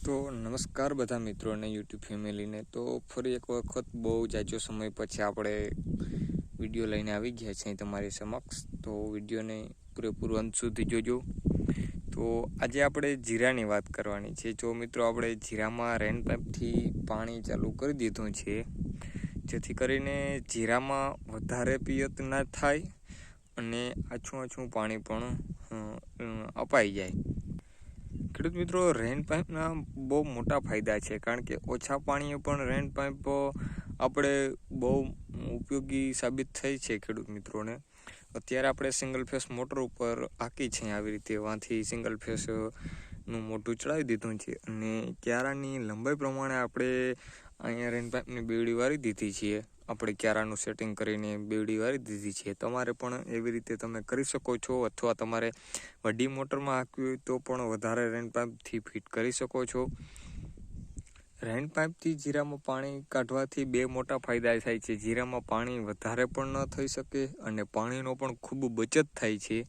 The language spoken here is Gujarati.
તો નમસ્કાર બધા મિત્રોને યુટ્યુબ ફેમિલીને તો ફરી એક વખત બહુ જાજો સમય પછી આપણે વીડિયો લઈને આવી ગયા છીએ તમારી સમક્ષ તો વિડીયોને પૂરેપૂરું અંત સુધી જોજો તો આજે આપણે જીરાની વાત કરવાની છે જો મિત્રો આપણે જીરામાં રેન પાઇપથી પાણી ચાલુ કરી દીધું છે જેથી કરીને જીરામાં વધારે પિયત ના થાય અને આછું આછું પાણી પણ અપાઈ જાય ખેડૂત મિત્રો રેન પાઇપના બહુ મોટા ફાયદા છે, કારણ કે ઓછા પાણીએ પણ રેન પાઇપ આપણે બહુ ઉપયોગી સાબિત થઈ છે ખેડૂત મિત્રોને. અત્યારે આપણે સિંગલ ફેસ મોટર ઉપર આકી છે, આવી રીતે વાંથી સિંગલ ફેસનું મોટું ચડાવી દીધું છે. અને ક્યારાની લંબાઈ પ્રમાણે આપણે અહીંયા રેન પાઇપની બેવડી વાળી દીધી છીએ. આપણે ક્યારાનું સેટિંગ કરીને બેવડી વાળી દીધી છે. તમારે પણ એવી રીતે તમે કરી શકો છો અથવા તમારે વડી મોટરમાં હાંકવી હોય તો પણ વધારે રેન પાઇપથી ફિટ કરી શકો છો. રેન પાઇપથી જીરામાં પાણી કાઢવાથી બે મોટા ફાયદા થાય છે. જીરામાં પાણી વધારે પણ ન થઈ શકે અને પાણીનો પણ ખૂબ બચત થાય છે.